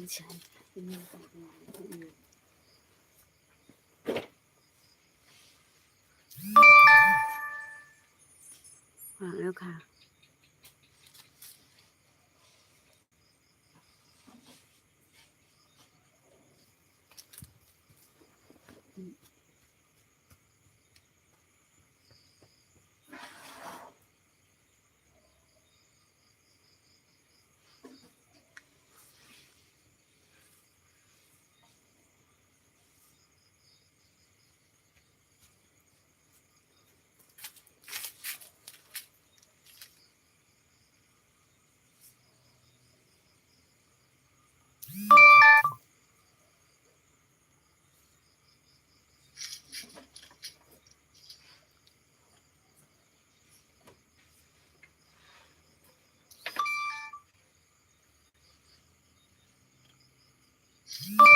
ไม่ใช่เป็นเงินต่างหากคนอื่นวางแล้วค่ะ Mm-hmm.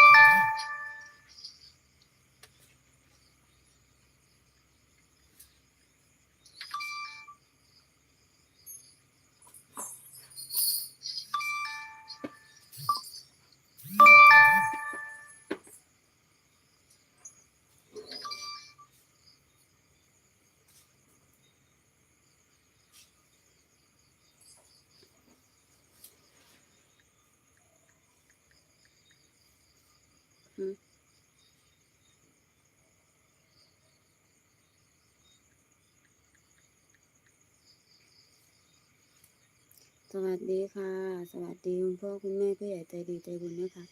สวัสดีค่ะ สวัสดีคุณพ่อคุณแม่ผู้ใหญ่ใจดีใจบุญนะคะ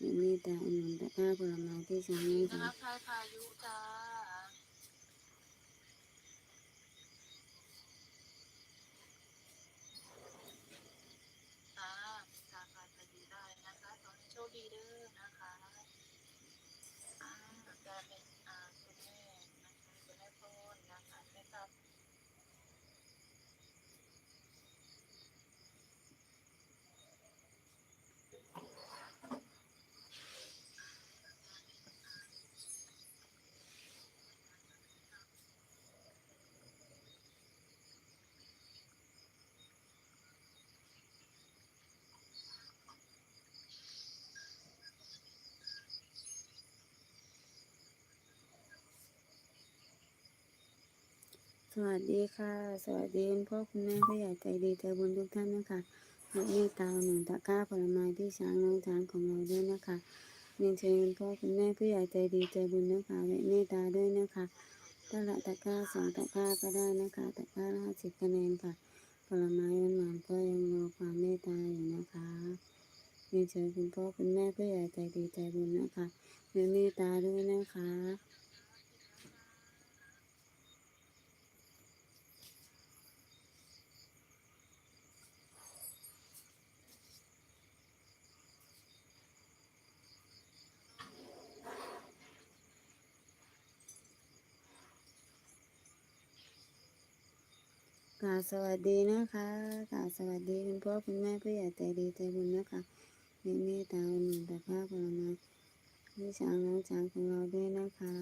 มีเมตตาอุดหนุนตะข้าผลไม้ที่ช้างให้นะค่ะคะพายุจ้าพาพายพายุได้นะคะขอให้โชคดีเด้อนะคะอ่าจะเป็นอ่าคุณแม่นะคะคุณแม่พรนะคะแม่ตับ สวัสดีค่ะ สวัสดีคุณพ่อคุณแม่ผู้ใหญ่ใจดีใจบุญทุกท่านนะคะเมตตาหนุนตะกร้าผลไม้ที่ช้างน้องช้างของเราด้วยนะคะเรียนเชิญคุณพ่อคุณแม่ผู้ใหญ่ใจดีใจบุญนะคะและเมตตาด้วยนะคะถ้าละตะกร้าสองตะกร้าก็ได้นะคะตะกร้าห้าสิบคะแนนค่ะผลไม้หวานๆก็ยังรอความเมตตาอยู่นะคะเรียนเชิญคุณพ่อคุณแม่ผู้ใหญ่ใจดีใจบุญนะคะและเมตตาด้วยนะคะ กราบสวัสดีนะคะกราบสวัสดีคุณพ่อคุณแม่ผู้ใหญ่ใจดีใจบุญนะคะมีเมตตามหนุนตะกร้าผลไม้ที่ช้างน้องช้างของเราด้วยนะคะ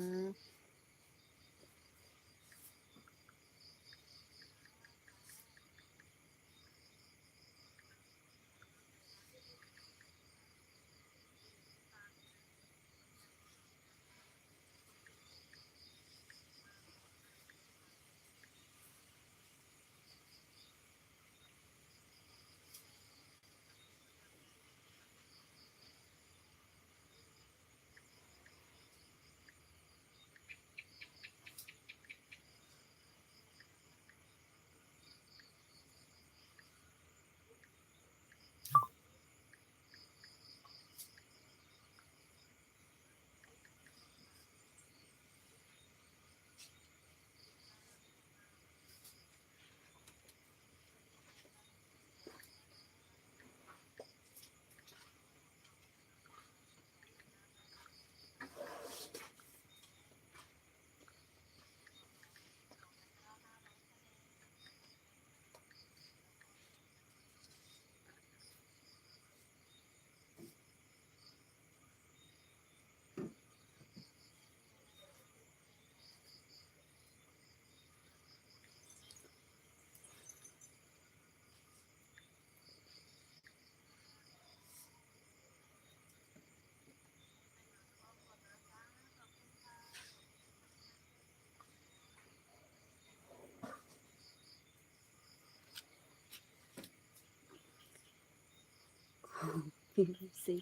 พี่ลูกศิ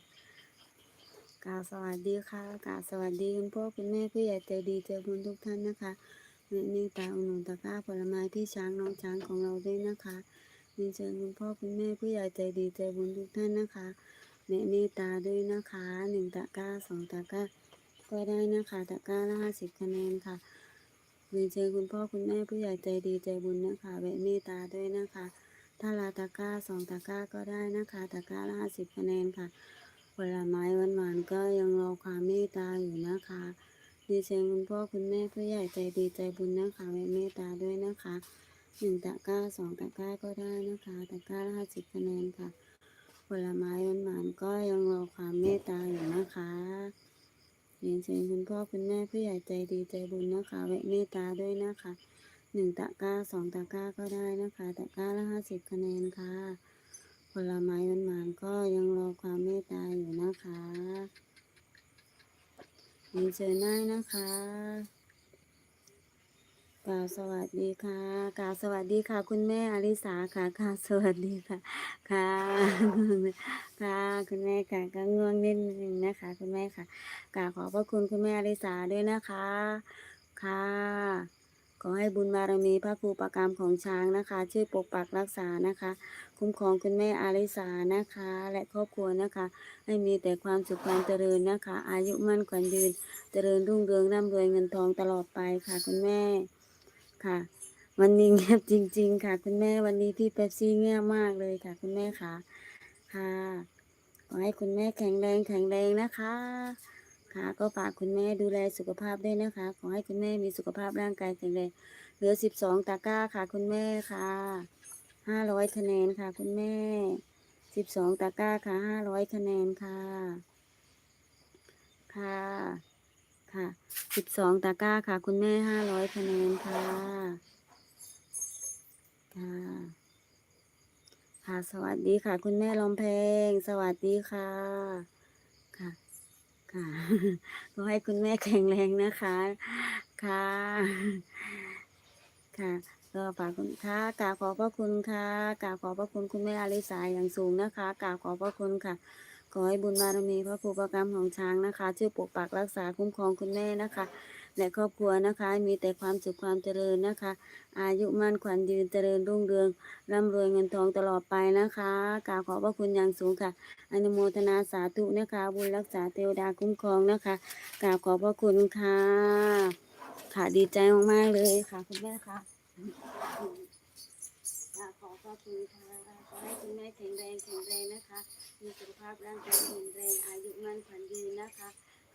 กาสวัสดีค่ะกาสวัสดีคุณพ่อคุณแม่ผู้ใหญ่ใจดีใจบุญทุกท่านนะคะแม่นี่ตาอุหนุนตะก้าผลไม้ที่ช้างน้องช้างของเราด้วยนะคะเรียนเชิญคุณพ่อคุณแม่ผู้ใหญ่ใจดีใจบุญทุกท่านนะคะแม่นี่ตาด้วยนะคะหนึ่งตะก้าสองตะก้าก็ได้นะคะตะก้าละห้าสิบคะแนนค่ะเรียนเชิญคุณพ่อคุณแม่ผู้ใหญ่ใจดีใจบุญนะคะแม่นี่ตาด้วยนะคะ ถ้าลาตะก้าสองตะก้าก็ได้นะคะตะก้าละห้าสิบคะแนนค่ะผลไม้หวานๆก็ยังรอความเมตตาอยู่นะคะดีเชิญคุณพ่อคุณแม่ผู้ใหญ่ใจดีใจบุญนะคะเมตตาด้วยนะคะหนึ่งตะก้าสองตะก้าก็ได้นะคะตะก้าละห้าสิบคะแนนค่ะผลไม้หวานๆก็ยังรอความเมตตาอยู่นะคะเรียนเชิญคุณพ่อคุณแม่ผู้ใหญ่ใจดีใจบุญนะคะแม่เมตตาด้วยนะคะ หนึ่งตะกร้าสองตะกร้าก็ได้นะคะ ตะกร้าละห้าสิบคะแนนค่ะ ผลไม้หวานๆก็ยังรอความเมตตาอยู่นะคะเรียนเชิญได้นะคะกล่าวสวัสดีค่ะกล่าวสวัสดีค่ะ คุณแม่อลิสาค่ะค่ะสวัสดีค่ะ ค่ะค่ะคุณแม่ค่ะก็ง่วงนิดนึงนะคะ คุณแม่ค่ะกราบขอบพระคุณคุณแม่อลิสาด้วยนะคะ ค่ะ ขอให้บุญบารมีพระครูประกรรมของช้างนะคะ ช่วยปกปักรักษานะคะ คุ้มครองคุณแม่อาริสานะคะ และครอบครัวนะคะ ให้มีแต่ความสุขความเจริญนะคะ อายุมั่นขวัญยืน เจริญรุ่งเรืองร่ำรวยเงินทองตลอดไปค่ะคุณแม่ค่ะ วันนี้เงียบจริง ๆ ค่ะ คุณแม่วันนี้พี่เป๊ปซี่เงียบมากเลยค่ะ คุณแม่ค่ะค่ะขอให้คุณแม่แข็งแรงแข็งแรงนะคะ ค่ะ ก็ฝากคุณแม่ดูแลสุขภาพด้วยนะคะ ขอให้คุณแม่มีสุขภาพร่างกายแข็งแรงเหลือสิบสองตะกร้าค่ะ คุณแม่ค่ะห้าร้อยคะแนนค่ะ คุณแม่สิบสองตะกร้าค่ะห้าร้อยคะแนนค่ะ ค่ะค่ะสิบสองตะกร้าค่ะ คุณแม่ห้าร้อยคะแนนค่ะค่ะค่ะ สวัสดีค่ะ คุณแม่ลมเพลง สวัสดีค่ะ ค่ะขอให้คุณแม่แข็งแรงนะคะ ค่ะ ค่ะก็ฝากคุณค่ะกราบขอบพระคุณค่ะกราบขอบพระคุณคุณแม่อาริสาอย่างสูงนะคะกราบขอบพระคุณค่ะ ขอให้บุญบารมีพระครูประกรรมของช้างนะคะช่วยปกปักรักษาคุ้มครองคุณแม่นะคะ และครอบครัวนะคะ มีแต่ความสุขความเจริญนะคะ อายุมั่นขวัญยืนเจริญรุ่งเรืองร่ำรวยเงินทองตลอดไปนะคะกราบขอบพระคุณอย่างสูงค่ะ อนุโมทนาสาธุนะคะ บุญรักษาเทวดาคุ้มครองนะคะกราบขอบพระคุณค่ะ ค่ะดีใจมากๆเลยค่ะคุณแม่คะค่ะขอขอบคุณค่ะขอให้คุณแม่แข็งแรงแข็งแรงนะคะ มีสุขภาพร่างกายแข็งแรงอายุมั่นขวัญยืนนะคะ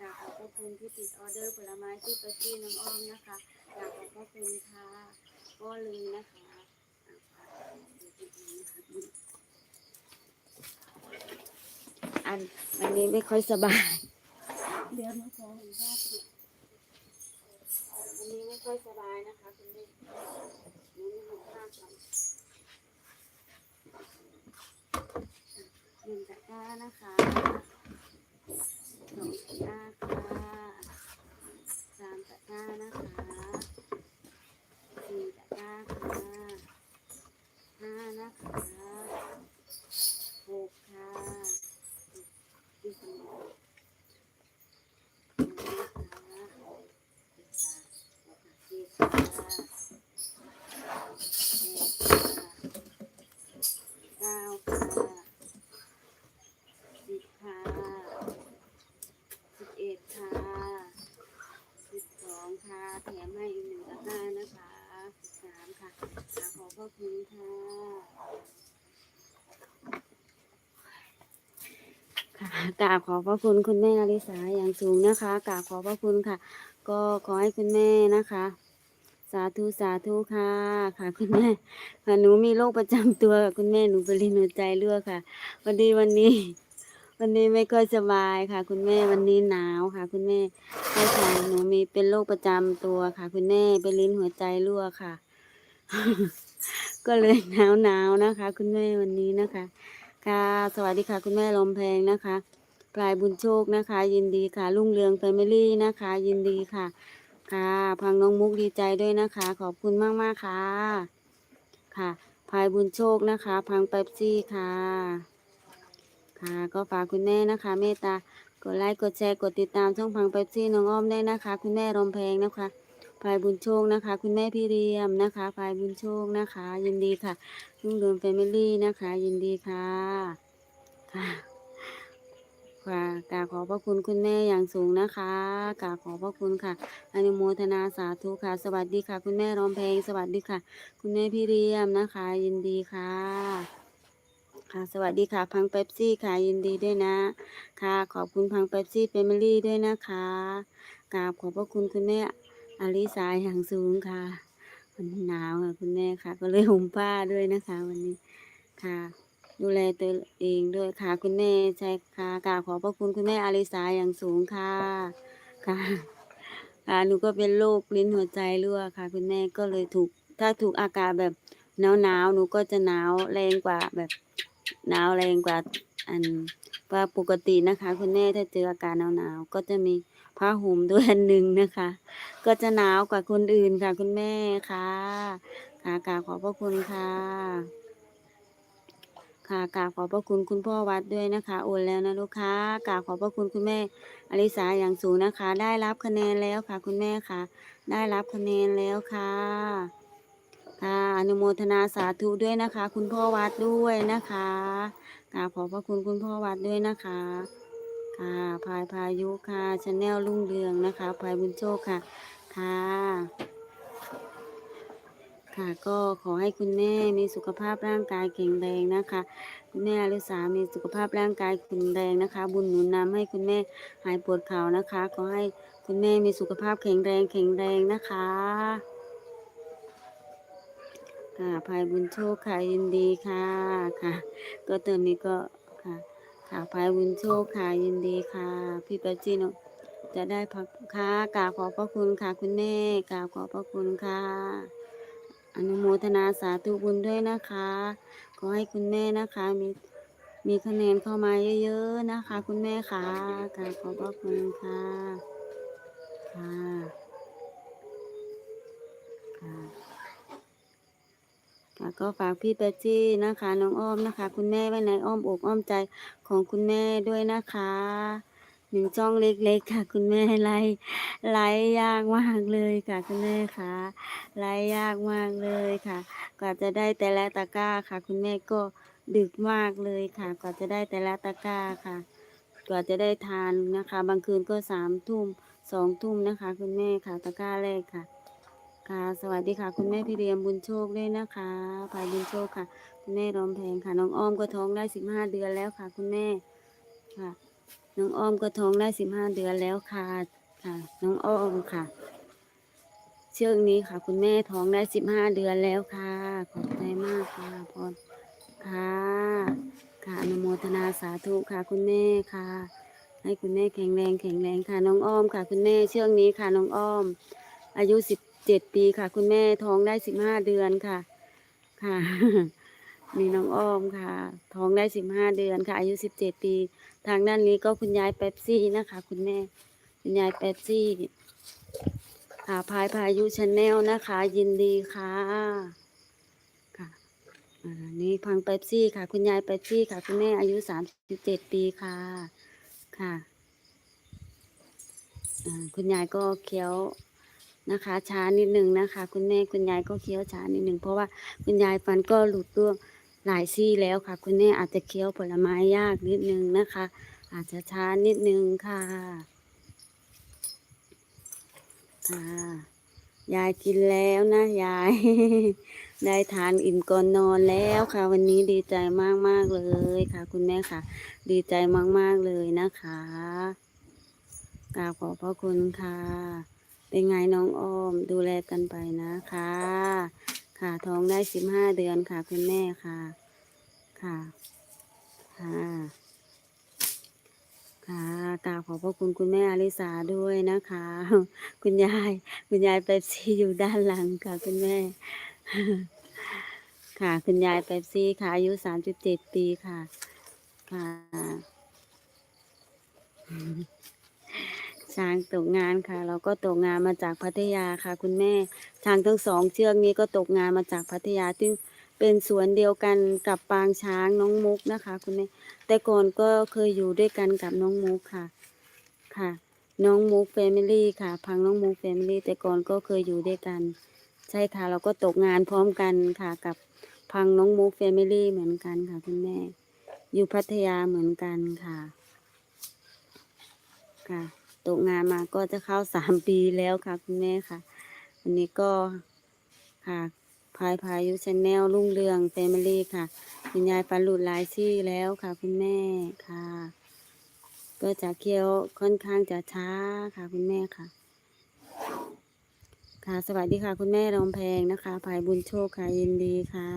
กราบขอบพระคุณที่ติดออเดอร์ผลไม้ที่ประที่น้องอ้อมนะคะกราบขอบพระคุณค่ะก็เลยนะคะอันวันนี้ไม่ค่อยสบาย เดี๋ยวมาขอเห็นภาพสิวันนี้ไม่ค่อยสบายนะคะคุณแม่หนูมีภาพก่อนหนึ่งตะกร้านะคะ สองตะกร้าค่ะสามตะกร้านะคะสี่ตะกร้าค่ะห้านะคะหกค่ะอีกหนึ่งนะคะเจ็ดค่ะแปดค่ะเก้าค่ะ สิบค่ะสิบเอ็ดค่ะสิบสองค่ะ แถมให้อีกหนึ่งตะกร้านะคะสิบสามค่ะกราบขอบ พระคุณค่ะค่ะกราบขอพระคุณคุณแม่อลิสาอย่างสูงนะคะกราบขอพระคุณค่ะ ก็ขอให้คุณแม่นะคะ สาธุสาธุค่ะ ค่ะคุณแม่ค่ะหนูมีโรคประจำตัวค่ะคุณแม่หนูเป็นลิ้นหัวใจรั่วค่ะวันดีวันนี้ วันนี้ไม่ค่อยสบายค่ะ คุณแม่วันนี้หนาวค่ะ คุณแม่ใช่ค่ะหนูมีเป็นโรคประจำตัวค่ะ คุณแม่เป็นลิ้นหัวใจรั่วค่ะ ก็เลยหนาวหนาวนะคะ คุณแม่วันนี้นะคะ ค่ะ สวัสดีค่ะ คุณแม่ลมแพงนะคะปลายบุญโชคนะคะ ยินดีค่ะรุ่งเรืองแฟมิลี่นะคะ ยินดีค่ะ ค่ะ พังน้องมุกดีใจด้วยนะคะ ขอบคุณมากมากค่ะ ค่ะพายบุญโชคนะคะ พังเป๊ปซี่ค่ะคค่ะก็ฝากคุณแม่นะคะ เมตตากดไลค์กดแชร์กดติดตามช่องพังเป๊ปซี่น้องอ้อมได้นะคะ คุณแม่รมแพงนะคะ พายบุญโชคนะคะ คุณแม่พี่เรียมนะคะพายบุญโชคนะคะ ยินดีค่ะลุงเรืองแฟมิลี่นะคะ ยินดีค่ะค่ะค่ะกราบขอบพระคุณคุณแม่อย่างสูงนะคะกราบขอบพระคุณค่ะอนุโมทนาสาธุค่ะ สวัสดีค่ะ คุณแม่รอมแพลงสวัสดีค่ะ คุณแม่พี่เรียมนะคะ ยินดีค่ะ ค่ะ สวัสดีค่ะ พังเป๊ปซี่ค่ะยินดีด้วยนะ ค่ะ ขอบคุณพังเป๊ปซี่เฟมิลี่ด้วยนะคะกราบขอบพระคุณคุณแม่ อาริสาอย่างสูงค่ะ มันหนาวค่ะคุณแม่ค่ะ ก็เลยห่มผ้าด้วยนะคะ วันนี้ค่ะ ดูแลตัวเองด้วยค่ะ คุณแม่ใช่ค่ะกราบขอพระคุณคุณแม่อาริสาอย่างสูงค่ะค่ะค่ะหนูก็เป็นโรคลิ้นหัวใจรั่วค่ะ คุณแม่ก็เลยถูกถ้าถูกอากาศแบบหนาวหนาวหนูก็จะหนาวแรงกว่าแบบหนาวแรงกว่าอันว่าปกตินะคะ คุณแม่ถ้าเจออากาศหนาวหนาวก็จะมี ผ้าห่มด้วยอันหนึ่งนะคะ ก็จะหนาวกว่าคนอื่นค่ะ คุณแม่ค่ะค่ะกราบขอบพระคุณค่ะ ค่ะกราบขอบพระคุณคุณพ่อวัดด้วยนะคะโอนแล้วนะลูกค้ากราบขอบพระคุณคุณแม่อลิสาอย่างสูงนะคะ ได้รับคะแนนแล้วค่ะ คุณแม่ค่ะ ได้รับคะแนนแล้วค่ะค่ะอนุโมทนาสาธุด้วยนะคะ คุณพ่อวัดด้วยนะคะกราบขอบพระคุณคุณพ่อวัดด้วยนะคะ ค่ะพายพายุค่ะชาแนลรุ่งเรืองนะคะพายบุญโชคค่ะ ค่ะ ค่ะก็ขอให้คุณแม่มีสุขภาพร่างกายแข็งแรงนะคะ คุณแม่อลิสามีสุขภาพร่างกายแข็งแรงนะคะ บุญหนุนนำให้คุณแม่หายปวดเข่านะคะ ขอให้คุณแม่มีสุขภาพแข็งแรงแข็งแรงนะคะค่ะภายบุญโชคค่ะยินดีค่ะค่ะ ก็ตอนนี้ก็ ค่ะค่ะภายบุญโชคค่ะยินดีค่ะ พี่ปัจจินจะได้พักค่ะกราบขอบพระคุณค่ะ คุณแม่กราบขอบพระคุณค่ะ อนุโมทนาสาธุบุญด้วยนะคะ ขอให้คุณแม่นะคะมีมีคะแนนเข้ามาเยอะๆนะคะ คุณแม่ค่ะกราบขอบพระคุณค่ะค่ะค่ะ ค่ะก็ฝากพี่เปปจี้นะคะน้องอ้อมนะคะ คุณแม่ไว้ในอ้อมอกอ้อมใจของคุณแม่ด้วยนะคะหนึ่งช่องเล็กๆค่ะ คุณแม่ไลฟ์ไลฟ์ยากมากเลยค่ะคุณแม่ค่ะไลฟ์ยากมากเลยค่ะ กว่าจะได้แต่ละตะกร้าค่ะ คุณแม่ก็ดึกมากเลยค่ะ กว่าจะได้แต่ละตะกร้าค่ะ กว่าจะได้ทานนะคะ บางคืนก็สามทุ่มสองทุ่มนะคะ คุณแม่ค่ะตะกร้าแรกค่ะ ค่ะ สวัสดีค่ะ คุณแม่พี่เรียมบุญโชคด้วยนะคะภายบุญโชคค่ะ คุณแม่รอมแพงค่ะ น้องอ้อมก็ท้องได้สิบห้าเดือนแล้วค่ะ คุณแม่ค่ะ น้องอ้อมก็ท้องได้สิบห้าเดือนแล้วค่ะค่ะ น้องอ้อมค่ะ เชือกนี้ค่ะ คุณแม่ท้องได้สิบห้าเดือนแล้วค่ะ ขอบใจมากค่ะพรค่ะค่ะอนุโมทนาสาธุค่ะ คุณแม่ค่ะ ให้คุณแม่แข็งแรงแข็งแรงค่ะ น้องอ้อมค่ะ คุณแม่เชือกนี้ค่ะ น้องอ้อม อายุสิบ เจ็ดปีค่ะ คุณแม่ท้องได้สิบห้าเดือนค่ะ ค่ะ นี่น้องอ้อมค่ะ ท้องได้สิบห้าเดือนค่ะ อายุสิบเจ็ดปี ทางด้านนี้ก็คุณยายเป๊ปซี่นะคะ คุณแม่ คุณยายเป๊ปซี่ค่ะพายพายุชาแนลนะคะ ยินดีค่ะค่ะนี่พังเป๊ปซี่ค่ะ คุณยายเป๊ปซี่ค่ะ คุณแม่อายุสามสิบเจ็ดปีค่ะค่ะคุณยายก็เคี้ยว นะคะ ช้านิดหนึ่งนะคะ คุณแม่คุณยายก็เคี้ยวช้านิดหนึ่งเพราะว่าคุณยายฟันก็หลุดร่วงหลายซี่แล้วค่ะ คุณแม่อาจจะเคี้ยวผลไม้ยากนิดนึงนะคะ อาจจะช้านิดนึงค่ะค่ะยายกินแล้วนะยาย ได้ทานอิ่มก่อนนอนแล้วค่ะ วันนี้ดีใจมากมากเลยค่ะ คุณแม่ค่ะ ดีใจมากๆเลยนะคะกราบขอบพระคุณค่ะ เป็นไงน้องออมดูแลกันไปนะคะ ค่ะท้องได้สิบห้าเดือนค่ะคุณแม่ค่ะ ค่ะ ค่ะค่ะกราบขอบพระคุณคุณแม่อลิสาด้วยนะคะ คุณยาย คุณยายเป๊ปซี่อยู่ด้านหลังค่ะคุณแม่ ค่ะ คุณยายเป๊ปซี่ค่ะ อายุสามสิบเจ็ดปีค่ะ ค่ะ ช้างตกงานค่ะ เราก็ตกงานมาจากพัทยาค่ะ คุณแม่ ช้างทั้งสองเชือกนี้ก็ตกงานมาจากพัทยาซึ่งเป็นสวนเดียวกันกับปางช้างน้องมุกนะคะ คุณแม่ แต่ก่อนก็เคยอยู่ด้วยกันกับน้องมุกค่ะ ค่ะ น้องมุกแฟมิลี่ค่ะ พังน้องมุกแฟมิลี่แต่ก่อนก็เคยอยู่ด้วยกัน ใช่ค่ะ เราก็ตกงานพร้อมกันค่ะ กับพังน้องมุกแฟมิลี่เหมือนกันค่ะ คุณแม่ อยู่พัทยาเหมือนกันค่ะ ค่ะ ตกงานมาก็จะเข้าสามปีแล้วค่ะ คุณแม่ค่ะ วันนี้ก็ค่ะพายพายุชาแนลรุ่งเรืองแฟมิลี่ค่ะคุณยายฟันหลุดหลายซี่แล้วค่ะ คุณแม่ค่ะ ก็จะเคี้ยวค่อนข้างจะช้าค่ะ คุณแม่ค่ะ ค่ะ สวัสดีค่ะ คุณแม่รองแพงนะคะภายบุญโชคค่ะยินดีค่ะ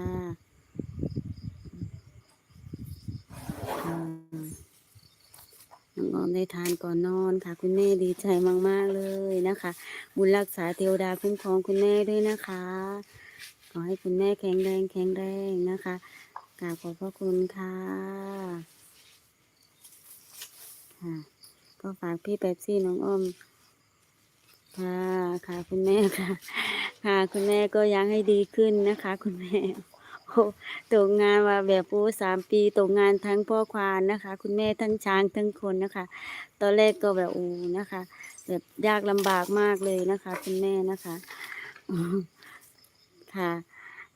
น้องออมได้ทานก่อนนอนค่ะ คุณแม่ดีใจมาก ๆ เลยนะคะ บุญรักษาเทวดาคุ้มครองคุณแม่ด้วยนะคะ ขอให้คุณแม่แข็งแรงแข็งแรงนะคะกราบขอบพระคุณค่ะค่ะ ก็ฝากพี่แป๊บซี่น้องอ้อมค่ะค่ะคุณแม่ค่ะ ค่ะคุณแม่ก็ยังให้ดีขึ้นนะคะ คุณแม่ ตกงานมาแบบโอ้สามปีตกงานทั้งพ่อควานนะคะ คุณแม่ทั้งช้างทั้งคนนะคะ ตอนแรกก็แบบโอ้นะคะ แบบยากลำบากมากเลยนะคะ คุณแม่นะคะค่ะ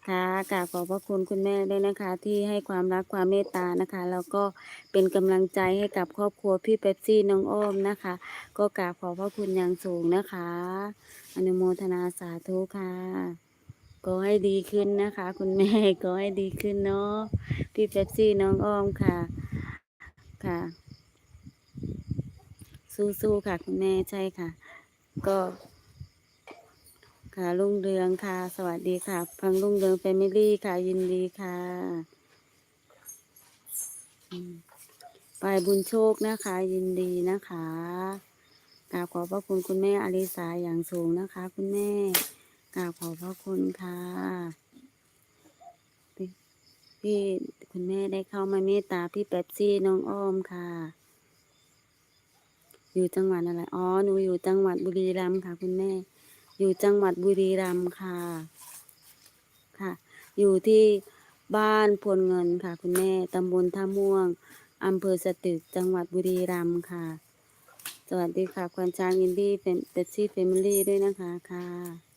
ค่ะกราบขอบพระคุณคุณแม่ด้วยนะคะ ที่ให้ความรักความเมตตานะคะ แล้วก็เป็นกำลังใจให้กับครอบครัวพี่เป๊ปซี่น้องอ้อมนะคะ ก็กราบขอบพระคุณอย่างสูงนะคะ อนุโมทนาสาธุค่ะ ก็ให้ดีขึ้นนะคะ คุณแม่ก็ให้ดีขึ้นเนาะพี่เป๊ปซี่น้องอ้อมค่ะ ค่ะ สู้ๆค่ะ คุณแม่ใช่ค่ะ ก็ค่ะลุงเรืองค่ะ สวัสดีค่ะ พังลุงเรืองแฟมิลี่ค่ะ ยินดีค่ะอืมปายบุญโชคนะคะ ยินดีนะคะกราบขอบพระคุณคุณแม่อลิสาอย่างสูงนะคะ คุณแม่ กราบขอบพระคุณค่ะที่คุณแม่ได้เข้ามาเมตตาพี่แป๊บซี่น้องอ้อมค่ะ อยู่จังหวัดอะไรอ๋อหนูอยู่จังหวัดบุรีรัมย์ค่ะ คุณแม่ อยู่จังหวัดบุรีรัมย์ค่ะ ค่ะ อยู่ที่บ้านพลเงินค่ะ คุณแม่ตำบลท่าม่วงอำเภอสตึกจังหวัดบุรีรัมย์ค่ะ สวัสดีค่ะควันช้างอินดี้เป็นเปปซี่เฟมิลี่ด้วยนะคะค่ะ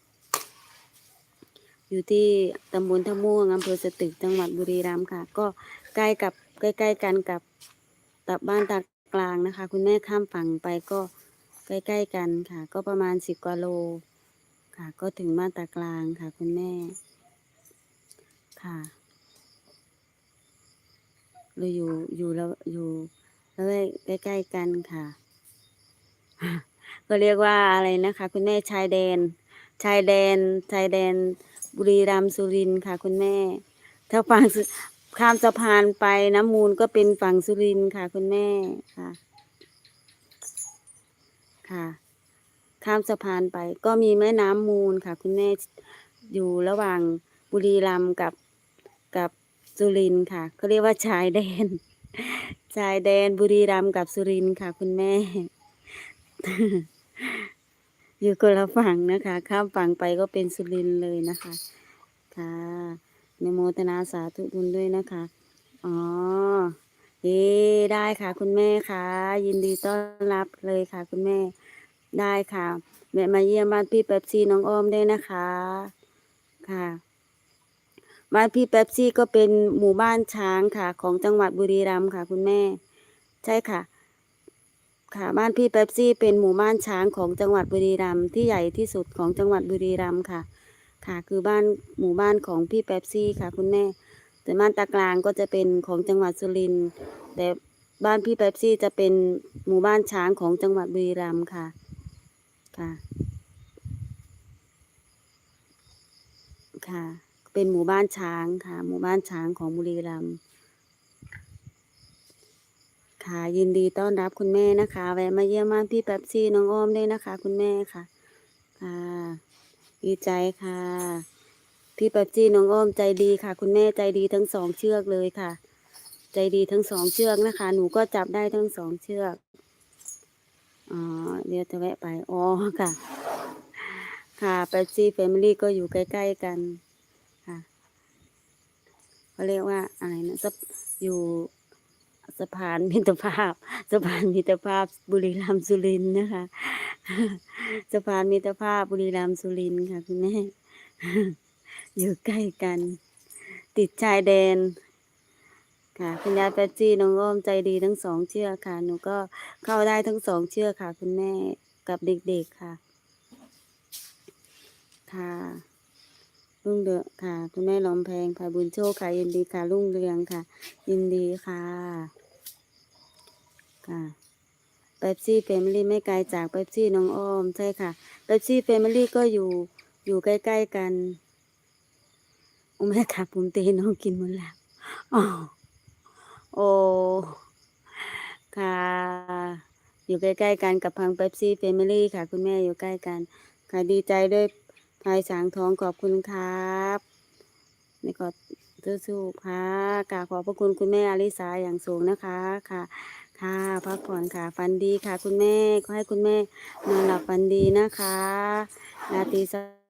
อยู่ที่ตำบลท่าม่วงอำเภอสตึกจังหวัดบุรีรัมย์ค่ะ ก็ใกล้กับใกล้ๆกันกับตับบ้านตากลางนะคะ คุณแม่ข้ามฝั่งไปก็ใกล้ๆกันค่ะ ก็ประมาณสิบกว่าโลค่ะ ก็ถึงบ้านตากลางค่ะ คุณแม่ค่ะเราอยู่อยู่แล้วอยู่แล้วใกล้ๆกันค่ะ ก็เรียกว่าอะไรนะคะ คุณแม่ชายแดน ชายแดนชายแดน บุรีรัมย์สุรินทร์ค่ะ คุณแม่ ถ้าฝั่งข้ามสะพานไปน้ำมูลก็เป็นฝั่งสุรินทร์ค่ะ คุณแม่ค่ะ ค่ะ ข้ามสะพานไป ก็มีแม่น้ำมูลค่ะ คุณแม่อยู่ระหว่างบุรีรัมย์กับกับสุรินทร์ค่ะเขาเรียกว่าชายแดน ชายแดนบุรีรัมย์กับสุรินทร์ค่ะ คุณแม่ อยู่คนละฝั่งนะคะ ข้ามฝั่งไปก็เป็นสุรินเลยนะคะ ค่ะในโมทนาสาธุบุญด้วยนะคะ อ๋อเอ๊ได้ค่ะ คุณแม่ค่ะ ยินดีต้อนรับเลยค่ะ คุณแม่ ได้ค่ะแม่มาเยี่ยมบ้านพี่เป๊ปซี่น้องอ้อมได้นะคะ ค่ะบ้านพี่เป๊ปซี่ก็เป็นหมู่บ้านช้างค่ะ ของจังหวัดบุรีรัมย์ค่ะ คุณแม่ ใช่ค่ะ ค่ะบ้านพี่เป๊ปซี่เป็นหมู่บ้านช้างของจังหวัดบุรีรัมย์ที่ใหญ่ที่สุดของจังหวัดบุรีรัมย์ค่ะ ค่ะ คือบ้านหมู่บ้านของพี่เป๊ปซี่ค่ะ คุณแม่ แต่บ้านตากลางก็จะเป็นของจังหวัดสุรินทร์แต่บ้านพี่เป๊ปซี่จะเป็นหมู่บ้านช้างของจังหวัดบุรีรัมย์ค่ะ ค่ะ ค่ะ เป็นหมู่บ้านช้างค่ะ หมู่บ้านช้างของบุรีรัมย์ ยินดีต้อนรับคุณแม่นะคะ แวะมาเยี่ยมบ้านพี่แป๊บซี่น้องอ้อมด้วยนะคะ คุณแม่ค่ะค่ะดีใจค่ะ พี่แป๊บซี่น้องอ้อมใจดีค่ะ คุณแม่ใจดีทั้งสองเชือกเลยค่ะ ใจดีทั้งสองเชือกนะคะ หนูก็จับได้ทั้งสองเชือกอ๋อเดี๋ยวจะแวะไปอ๋อค่ะ ค่ะแป๊บซี่แฟมิลี่ก็อยู่ใกล้ๆกันค่ะเขาเรียกว่าอะไรนะสะอยู่ สะพานมิตรภาพ สะพานมิตรภาพบุรีรัมย์สุรินนะคะ สะพานมิตรภาพบุรีรัมย์สุรินค่ะคุณแม่อยู่ใกล้กัน ติดชายแดนค่ะคุณยายแปจี้น้องอ้อมใจดีทั้งสองเชือกค่ะ หนูก็เข้าได้ทั้งสองเชือกค่ะ คุณแม่กับเด็กๆค่ะ ค่ะรุ่งเรืองค่ะ คุณแม่ล้อมแพงค่ะบุญโชคค่ะยินดีค่ะรุ่งเรืองค่ะ ยินดีค่ะ ค่ะเป๊ปซี่เฟมิลี่ไม่ไกลจากเป๊ปซี่น้องอ้อมใช่ค่ะเป๊ปซี่เฟมิลี่ก็อยู่อยู่ใกล้ ๆ กันโอ้แม่ค่ะผมเตน้องกินหมดแล้วอ๋อโอ้ค่ะอยู่ใกล้ๆกันกับพังเป๊ปซี่เฟมิลี่ค่ะ คุณแม่อยู่ใกล้กัน ค่ะดีใจด้วยพายสางทองขอบคุณครับในกอดสู้ๆค่ะกราบขอบพระคุณคุณแม่อลิสาอย่างสูงนะคะค่ะ ค่ะพักผ่อนค่ะฝันดีค่ะ คุณแม่ขอให้คุณแม่นอนหลับฝันดีนะคะราตรีสวัสดิ์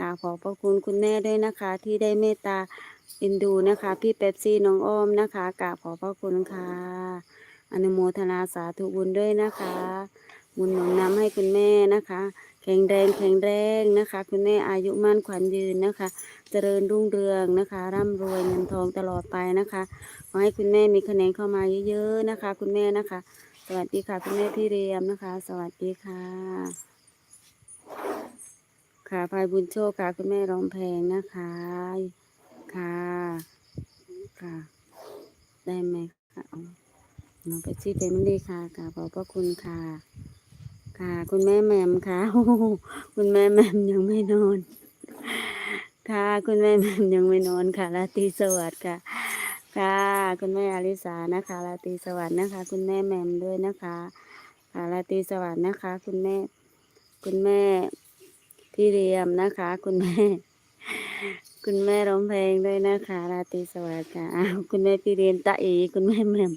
กราบขอบพระคุณคุณแม่ด้วยนะคะ ที่ได้เมตตาเอ็นดูนะคะ พี่เป๊ปซี่น้องอ้อมนะคะกราบขอบพระคุณค่ะ อนุโมทนาสาธุบุญด้วยนะคะ บุญหนุนนำให้คุณแม่นะคะ แข็งแรงแข็งแรงนะคะ คุณแม่อายุมั่นขวัญยืนนะคะ เจริญรุ่งเรืองนะคะ ร่ำรวยเงินทองตลอดไปนะคะขอให้คุณแม่มีคะแนนเข้ามาเยอะๆนะคะ คุณแม่นะคะ สวัสดีค่ะ คุณแม่พี่เรียมนะคะ สวัสดีค่ะ ค่ะพายบุญโชคค่ะ คุณแม่ร้องเพลงนะคะค่ะค่ะ ได้ไหมคะเอาน้องไปที่เป็นดีค่ะค่ะขอบพระคุณค่ะ ค่ะ คุณแม่แหม่มค่ะคุณแม่แหม่มยังไม่นอน ค่ะ คุณแม่แหม่มยังไม่นอนค่ะราตรีสวัสดิ์ค่ะ ค่ะ คุณแม่อาริสานะคะราตรีสวัสดิ์นะคะ คุณแม่แหม่มด้วยนะคะค่ะราตรีสวัสดิ์นะคะ คุณแม่ คุณแม่พี่เรียมนะคะ คุณแม่ คุณแม่ร้องเพลงด้วยนะคะ ราตรีสวัสดิ์ค่ะคุณแม่พี่เรียนตาเอคุณแม่แหม่ม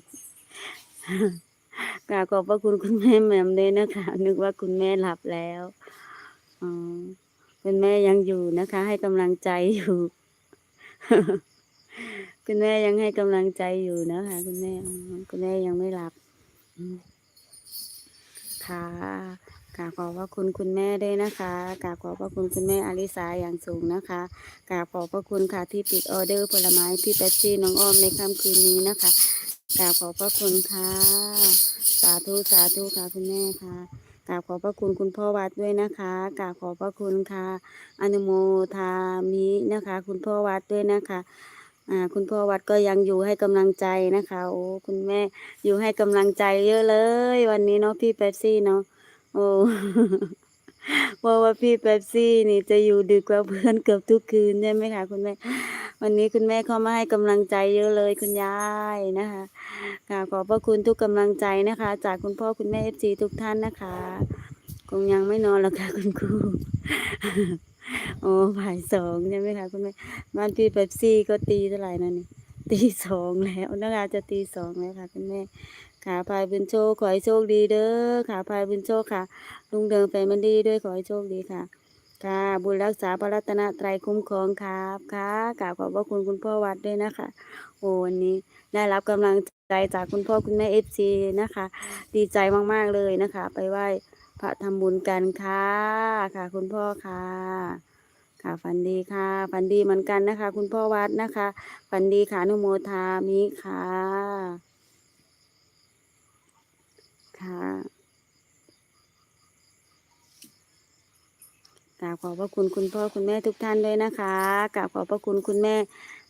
กราบขอบพระคุณคุณแม่แหม่มด้วยนะคะ นึกว่าคุณแม่หลับแล้วอ๋อคุณแม่ยังอยู่นะคะ ให้กำลังใจอยู่ คุณแม่ยังให้กำลังใจอยู่นะคะ คุณแม่คุณแม่ยังไม่หลับค่ะกราบขอบพระคุณคุณแม่ด้วยนะคะกราบขอบพระคุณคุณแม่อาริสาอย่างสูงนะคะกราบขอบพระคุณค่ะที่ปิดออเดอร์ผลไม้พี่แป๊บซี่น้องอ้อมในค่ำคืนนี้นะคะ กราบขอบพระคุณค่ะ สาธุสาธุค่ะคุณแม่ค่ะกราบขอบพระคุณคุณพ่อวัดด้วยนะคะกราบขอบพระคุณค่ะ อนุโมทามินะคะ คุณพ่อวัดด้วยนะคะอ่าคุณพ่อวัดก็ยังอยู่ให้กำลังใจนะคะโอ้คุณแม่อยู่ให้กำลังใจเยอะเลย วันนี้เนาะพี่เป๊ปซี่เนาะโอ้ เพราว่าพี่เป๊ปซี่นี่จะอยู่ดึกกว่าเพื่อนเกือบทุกคืนใช่ไหมคะคุณแม่ วันนี้คุณแม่เข้ามาให้กำลังใจเยอะเลยคุณยายนะคะค่ะขอบพระคุณทุกกำลังใจนะคะ จากคุณพ่อคุณแม่เอฟซีทุกท่านนะคะ คงยังไม่นอนหรอกค่ะคุณครูโอ้บ่ายสองใช่ไหมคะคุณแม่บ้านพี่เป๊ปซี่ก็ตีเท่าไหร่นะนี่ตีสองแล้วนะคะจะตีสองแล้วค่ะคุณแม่ ขาพายบุญโชคขอให้โชคดีเด้อขาพายบุญโชคค่ะ ลุงเดิงแฟมิลี่ด้วยขอให้โชคดีค่ะ ค่ะ บุญรักษาพระรัตนตรัยคุ้มครองครับค่ะกราบขอบพระคุณคุณพ่อวัดด้วยนะคะ โอ้วันนี้ได้รับกำลังใจจากคุณพ่อคุณแม่เอฟซีนะคะ ดีใจมาก ๆ เลยนะคะ ไปไหว้พระทำบุญกันค่ะ ค่ะ คุณพ่อค่ะ ค่ะฝันดีค่ะฝันดีเหมือนกันนะคะ คุณพ่อวัดนะคะฝันดีค่ะนุโมทามิค่ะ ค่ะกราบขอบพระคุณคุณพ่อคุณแม่ทุกท่านด้วยนะคะกราบขอบพระคุณคุณแม่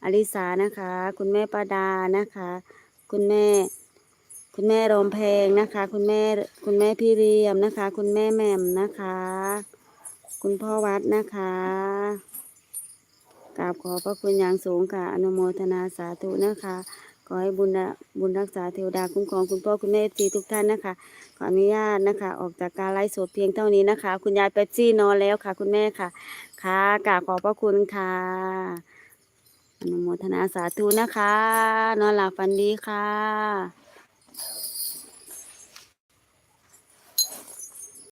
อลิสานะคะ คุณแม่ปาดานะคะ คุณแม่ คุณแม่รมแพงนะคะ คุณแม่คุณแม่พี่เรียมนะคะ คุณแม่แหม่มนะคะ คุณพ่อวัดนะคะกราบขอบพระคุณอย่างสูงค่ะ อนุโมทนาสาธุนะคะ ขอให้บุญนะบุญรักษาเทวดาคุ้มครองคุณพ่อคุณแม่ทีทุกท่านนะคะ ขออนุญาตนะคะ ออกจากการไลฟ์สดเพียงเท่านี้นะคะ คุณยายเป๊ปซี่นอนแล้วค่ะ คุณแม่ค่ะ ค่ะกราบขอบพระคุณค่ะอนุโมทนาสาธุนะคะ นอนหลับฝันดีค่ะ